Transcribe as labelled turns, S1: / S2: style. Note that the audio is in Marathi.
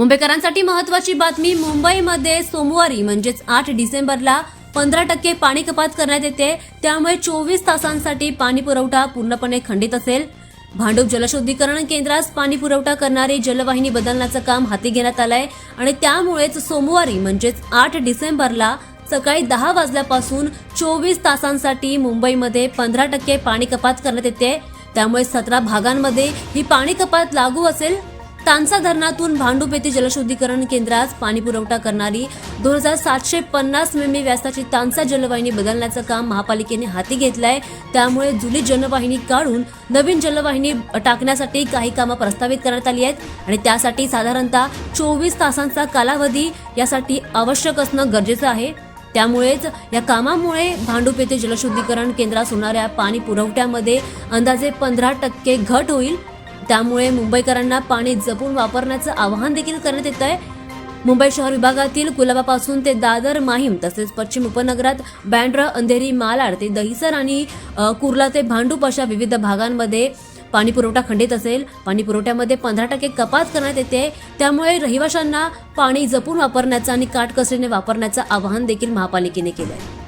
S1: मुंबईकरांसाठी महत्वाची बातमी मुंबईमध्ये सोमवारी म्हणजेच आठ डिसेंबरला पंधरा टक्के पाणी कपात करण्यात येते. त्यामुळे चोवीस तासांसाठी पाणी पुरवठा पूर्णपणे खंडित असेल. भांडूप जलशुद्धीकरण केंद्रास पाणी पुरवठा करणारी जलवाहिनी बदलण्याचं काम हाती घेण्यात आलंय आणि त्यामुळेच सोमवारी म्हणजेच आठ डिसेंबरला सकाळी दहा वाजल्यापासून चोवीस तासांसाठी मुंबईमध्ये पंधरा टक्के पाणी कपात करण्यात येते. त्यामुळे सतरा भागांमध्ये ही पाणी कपात लागू असेल. तानसा धरणातून भांडूप येथे जलशुद्धीकरण केंद्रास पाणी पुरवठा करणारी दोन हजार सातशे पन्नास मिमी व्यासाची तानसा जलवाहिनी बदलण्याचं काम महापालिकेने हाती घेतलंय. त्यामुळे जुनी जलवाहिनी काढून नवीन जलवाहिनी टाकण्यासाठी काही कामं प्रस्तावित करण्यात आली आहेत आणि त्यासाठी साधारणतः चोवीस तासांचा कालावधी यासाठी आवश्यक असणं गरजेचं आहे. त्यामुळेच या कामामुळे भांडूप येथे जलशुद्धीकरण केंद्रास होणाऱ्या पाणी पुरवठ्यामध्ये अंदाजे पंधरा टक्के घट होईल. त्यामुळे मुंबईकरांना पाणी जपून वापरण्याचं आवाहन देखील करण्यात येत आहे. मुंबई शहर विभागातील कुलाबापासून ते दादर माहीम तसेच पश्चिम उपनगरात बँड्रा अंधेरी मालाड ते दहिसर आणि कुर्ला ते भांडूप अशा विविध भागांमध्ये पाणी पुरवठा खंडित असेल. पाणी पुरवठ्यामध्ये पंधरा टक्के कपात करण्यात येते. त्यामुळे रहिवाशांना पाणी जपून वापरण्याचं आणि काटकसरीने वापरण्याचं आवाहन देखील महापालिकेने केलं आहे